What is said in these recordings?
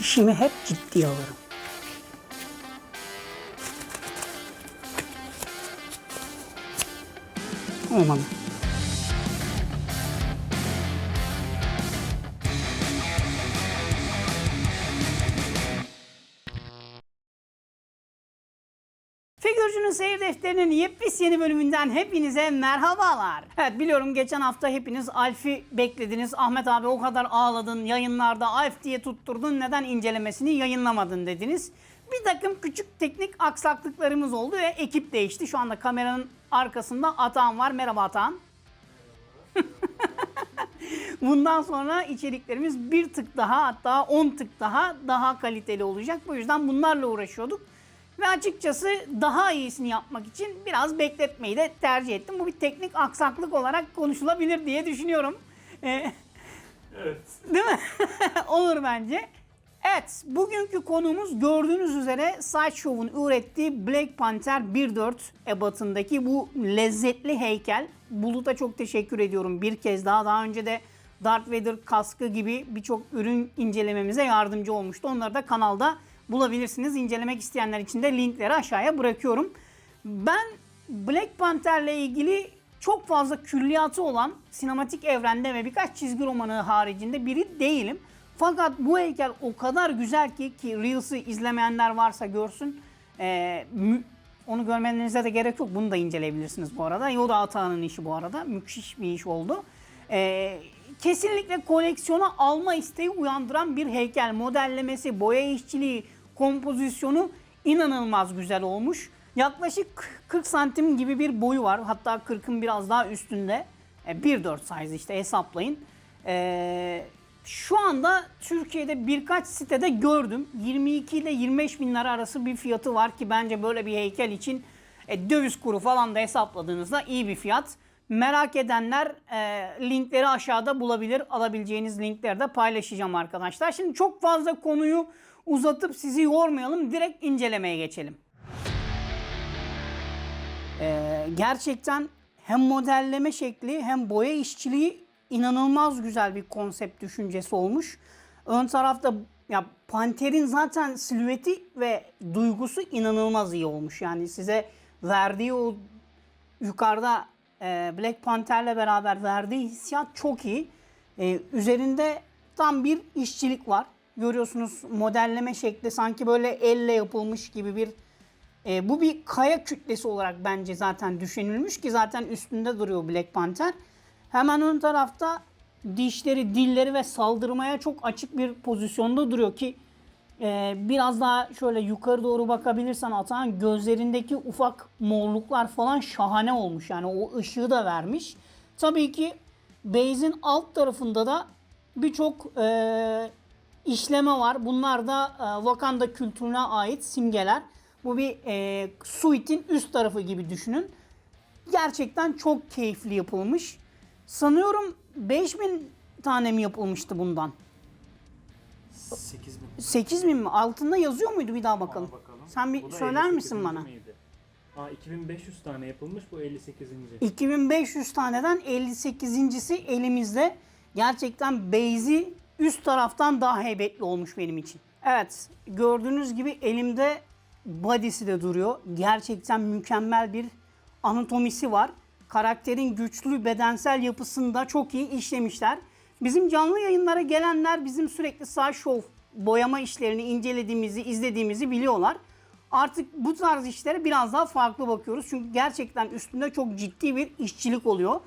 İşimi hep ciddiye alırım. Olmalı. Figürcünün seyir defterinin yepyeni bölümünden hepinize merhabalar. Evet biliyorum geçen hafta hepiniz Alf'i beklediniz. Ahmet abi o kadar ağladın yayınlarda Alf diye tutturdun neden incelemesini yayınlamadın dediniz. Bir takım küçük teknik aksaklıklarımız oldu ve ekip değişti. Şu anda kameranın arkasında Atahan var. Merhaba Atahan. Bundan sonra içeriklerimiz bir tık daha hatta 10 tık daha daha kaliteli olacak. Bu yüzden bunlarla uğraşıyorduk. Ve açıkçası daha iyisini yapmak için biraz bekletmeyi de tercih ettim. Bu bir teknik aksaklık olarak konuşulabilir diye düşünüyorum. Ee, Evet. Değil mi? Olur bence. Evet, bugünkü konumuz gördüğünüz üzere Sideshow'un ürettiği Black Panther 1.4 ebatındaki bu lezzetli heykel. Bulut'a çok teşekkür ediyorum bir kez daha. Daha önce de Darth Vader kaskı gibi birçok ürün incelememize yardımcı olmuştu. Onları da kanalda bulabilirsiniz. İncelemek isteyenler için de linkleri aşağıya bırakıyorum. Ben Black Panther'le ilgili çok fazla külliyatı olan sinematik evrende ve birkaç çizgi romanı haricinde biri değilim. Fakat bu heykel o kadar güzel ki ki Reels'ı izlemeyenler varsa görsün. Ee, onu görmenize de gerek yok. Bunu da inceleyebilirsiniz bu arada. Yoda Atağan'ın işi bu arada. Müthiş bir iş oldu. Ee, kesinlikle koleksiyona alma isteği uyandıran bir heykel. Modellemesi, boya işçiliği, kompozisyonu inanılmaz güzel olmuş. Yaklaşık 40 santim gibi bir boyu var. Hatta 40'ın biraz daha üstünde. E, 1.4 size işte hesaplayın. E, şu anda Türkiye'de birkaç sitede gördüm. 22 ile 25 bin lira arası bir fiyatı var ki bence böyle bir heykel için e, döviz kuru falan da hesapladığınızda iyi bir fiyat. Merak edenler e, linkleri aşağıda bulabilir. Alabileceğiniz linkleri de paylaşacağım arkadaşlar. Şimdi çok fazla konuyu uzatıp sizi yormayalım. Direkt incelemeye geçelim. Ee, gerçekten hem modelleme şekli hem boya işçiliği inanılmaz güzel bir konsept düşüncesi olmuş. Ön tarafta ya Panter'in zaten silüeti ve duygusu inanılmaz iyi olmuş. Yani size verdiği o yukarıda e, Black Panther'le beraber verdiği hissiyat çok iyi. E, üzerinde tam bir işçilik var. Görüyorsunuz modelleme şekli sanki böyle elle yapılmış gibi bir e, bu bir kaya kütlesi olarak bence zaten düşünülmüş ki zaten üstünde duruyor Black Panther. Hemen ön tarafta dişleri, dilleri ve saldırmaya çok açık bir pozisyonda duruyor ki e, biraz daha şöyle yukarı doğru bakabilirsen Atahan gözlerindeki ufak morluklar falan şahane olmuş. Yani o ışığı da vermiş. Tabii ki base'in alt tarafında da birçok e, işleme var. Bunlar da e, Wakanda kültürüne ait simgeler. Bu bir e, suite'in üst tarafı gibi düşünün. Gerçekten çok keyifli yapılmış. Sanıyorum 5000 tane mi yapılmıştı bundan? 8 bin. 8000 mi? Altında yazıyor muydu bir daha bakalım. Ona bakalım. Sen bir Bu da söyler 58. misin bana? miydi? Aa 2500 tane yapılmış bu 58. 2500 taneden 58.si elimizde. Gerçekten base'i üst taraftan daha heybetli olmuş benim için. Evet gördüğünüz gibi elimde body'si de duruyor. Gerçekten mükemmel bir anatomisi var. Karakterin güçlü bedensel yapısını da çok iyi işlemişler. Bizim canlı yayınlara gelenler bizim sürekli sağ şov boyama işlerini incelediğimizi, izlediğimizi biliyorlar. Artık bu tarz işlere biraz daha farklı bakıyoruz. Çünkü gerçekten üstünde çok ciddi bir işçilik oluyor.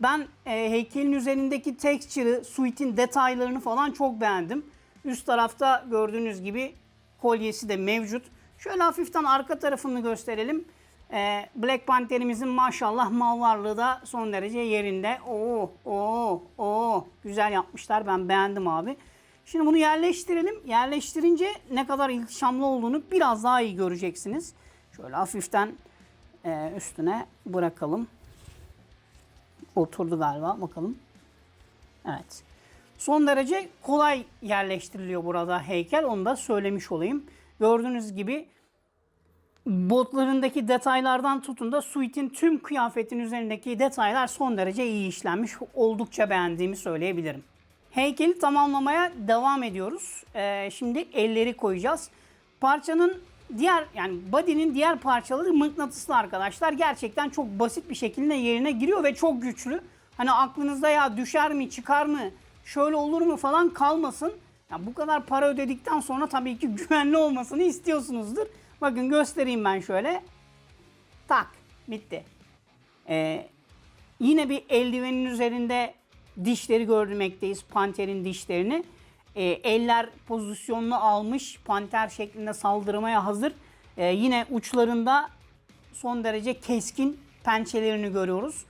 Ben e, heykelin üzerindeki texture'ı, suite'in detaylarını falan çok beğendim. Üst tarafta gördüğünüz gibi kolyesi de mevcut. Şöyle hafiften arka tarafını gösterelim. E, Black Panther'imizin maşallah mal varlığı da son derece yerinde. Oo, oo, oo. Güzel yapmışlar. Ben beğendim abi. Şimdi bunu yerleştirelim. Yerleştirince ne kadar ihtişamlı olduğunu biraz daha iyi göreceksiniz. Şöyle hafiften e, üstüne bırakalım. Oturdu galiba. Bakalım. Evet. Son derece kolay yerleştiriliyor burada heykel. Onu da söylemiş olayım. Gördüğünüz gibi botlarındaki detaylardan tutun da suite'in tüm kıyafetin üzerindeki detaylar son derece iyi işlenmiş. Oldukça beğendiğimi söyleyebilirim. heykeli tamamlamaya devam ediyoruz. Ee, şimdi elleri koyacağız. Parçanın diğer yani body'nin diğer parçaları mıknatıslı arkadaşlar. Gerçekten çok basit bir şekilde yerine giriyor ve çok güçlü. Hani aklınızda ya düşer mi çıkar mı şöyle olur mu falan kalmasın. Ya bu kadar para ödedikten sonra tabii ki güvenli olmasını istiyorsunuzdur. Bakın göstereyim ben şöyle. Tak bitti. Ee, yine bir eldivenin üzerinde dişleri görmekteyiz. Panterin dişlerini. Ee, eller pozisyonunu almış. Panter şeklinde saldırmaya hazır. Ee, yine uçlarında son derece keskin pençelerini görüyoruz.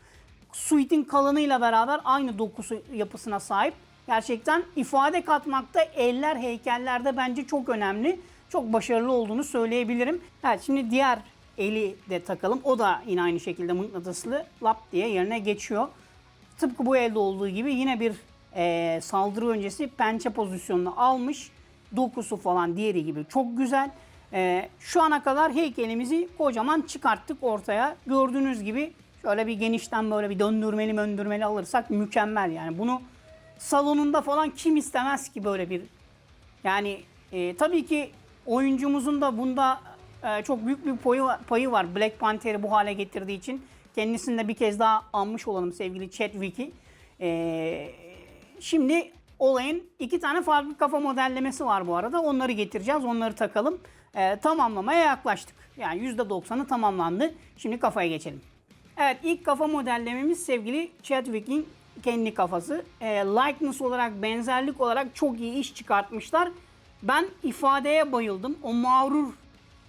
Suite'in kalınıyla beraber aynı dokusu yapısına sahip. Gerçekten ifade katmakta eller heykellerde bence çok önemli. Çok başarılı olduğunu söyleyebilirim. Evet şimdi diğer eli de takalım. O da yine aynı şekilde mıknatıslı lap diye yerine geçiyor. Tıpkı bu elde olduğu gibi yine bir eee, saldırı öncesi pençe pozisyonunu almış. Dokusu falan diğeri gibi çok güzel. Eee, şu ana kadar heykelimizi kocaman çıkarttık ortaya. Gördüğünüz gibi şöyle bir genişten böyle bir döndürmeli möndürmeli alırsak mükemmel yani. Bunu salonunda falan kim istemez ki böyle bir yani e, tabii ki oyuncumuzun da bunda e, çok büyük bir payı, payı var. Black Panther'i bu hale getirdiği için. Kendisini de bir kez daha anmış olalım sevgili Chadwick'i. E, şimdi olayın iki tane farklı kafa modellemesi var bu arada. Onları getireceğiz. Onları takalım. E, tamamlamaya yaklaştık. Yani %90'ı tamamlandı. Şimdi kafaya geçelim. Evet ilk kafa modellememiz sevgili Chadwick'in kendi kafası. E, likeness olarak, benzerlik olarak çok iyi iş çıkartmışlar. Ben ifadeye bayıldım. O mağrur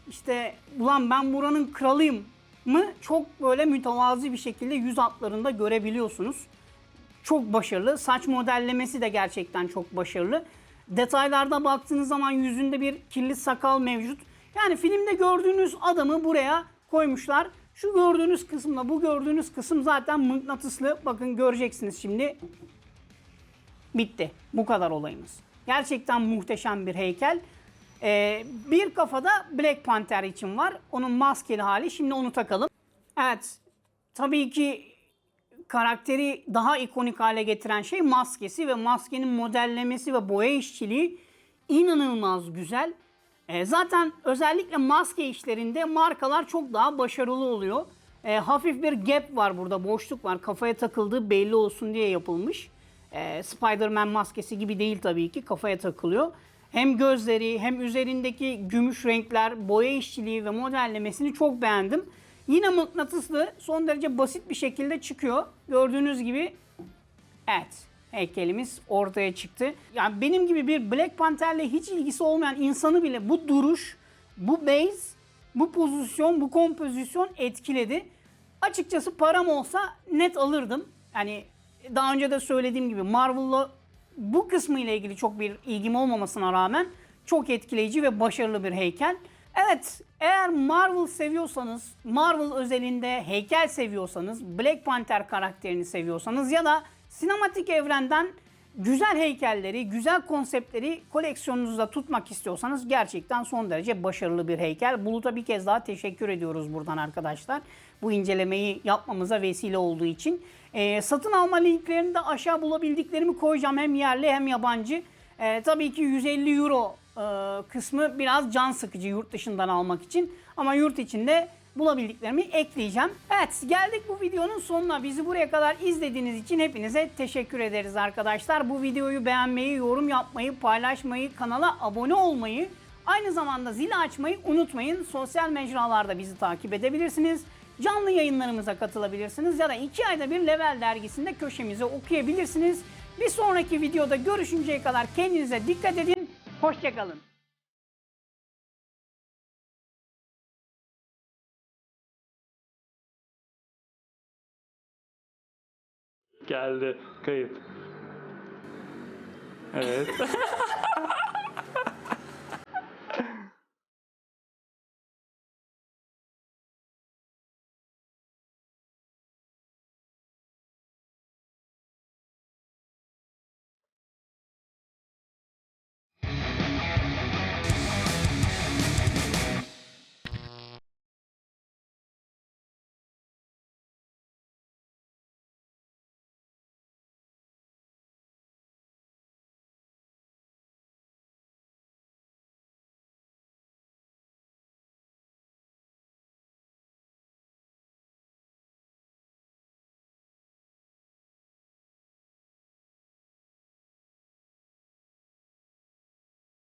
işte ulan ben buranın kralıyım mı çok böyle mütevazi bir şekilde yüz hatlarında görebiliyorsunuz. Çok başarılı. Saç modellemesi de gerçekten çok başarılı. Detaylarda baktığınız zaman yüzünde bir kirli sakal mevcut. Yani filmde gördüğünüz adamı buraya koymuşlar. Şu gördüğünüz kısımla bu gördüğünüz kısım zaten mıknatıslı. Bakın göreceksiniz şimdi. Bitti. Bu kadar olayımız. Gerçekten muhteşem bir heykel. Ee, bir kafada Black Panther için var. Onun maskeli hali. Şimdi onu takalım. Evet. Tabii ki karakteri daha ikonik hale getiren şey maskesi ve maskenin modellemesi ve boya işçiliği inanılmaz güzel. E, zaten özellikle maske işlerinde markalar çok daha başarılı oluyor. E, hafif bir gap var burada, boşluk var. Kafaya takıldığı belli olsun diye yapılmış. E, Spider-Man maskesi gibi değil tabii ki, kafaya takılıyor. Hem gözleri hem üzerindeki gümüş renkler, boya işçiliği ve modellemesini çok beğendim. Yine mıknatıslı, son derece basit bir şekilde çıkıyor. Gördüğünüz gibi Evet, heykelimiz ortaya çıktı. Yani benim gibi bir Black Panther'le hiç ilgisi olmayan insanı bile bu duruş, bu base, bu pozisyon, bu kompozisyon etkiledi. Açıkçası param olsa net alırdım. Yani daha önce de söylediğim gibi Marvel'la bu kısmı ile ilgili çok bir ilgim olmamasına rağmen çok etkileyici ve başarılı bir heykel. Evet, eğer Marvel seviyorsanız, Marvel özelinde heykel seviyorsanız, Black Panther karakterini seviyorsanız ya da sinematik evrenden güzel heykelleri, güzel konseptleri koleksiyonunuzda tutmak istiyorsanız gerçekten son derece başarılı bir heykel. Bulut'a bir kez daha teşekkür ediyoruz buradan arkadaşlar. Bu incelemeyi yapmamıza vesile olduğu için. Ee, satın alma linklerini de aşağı bulabildiklerimi koyacağım hem yerli hem yabancı. Ee, tabii ki 150 euro e, kısmı biraz can sıkıcı yurt dışından almak için. Ama yurt içinde bulabildiklerimi ekleyeceğim. Evet geldik bu videonun sonuna. Bizi buraya kadar izlediğiniz için hepinize teşekkür ederiz arkadaşlar. Bu videoyu beğenmeyi, yorum yapmayı, paylaşmayı, kanala abone olmayı, aynı zamanda zil açmayı unutmayın. Sosyal mecralarda bizi takip edebilirsiniz. Canlı yayınlarımıza katılabilirsiniz ya da iki ayda bir Level dergisinde köşemizi okuyabilirsiniz. Bir sonraki videoda görüşünceye kadar kendinize dikkat edin. Hoşçakalın. Geldi. Kayıt. Evet.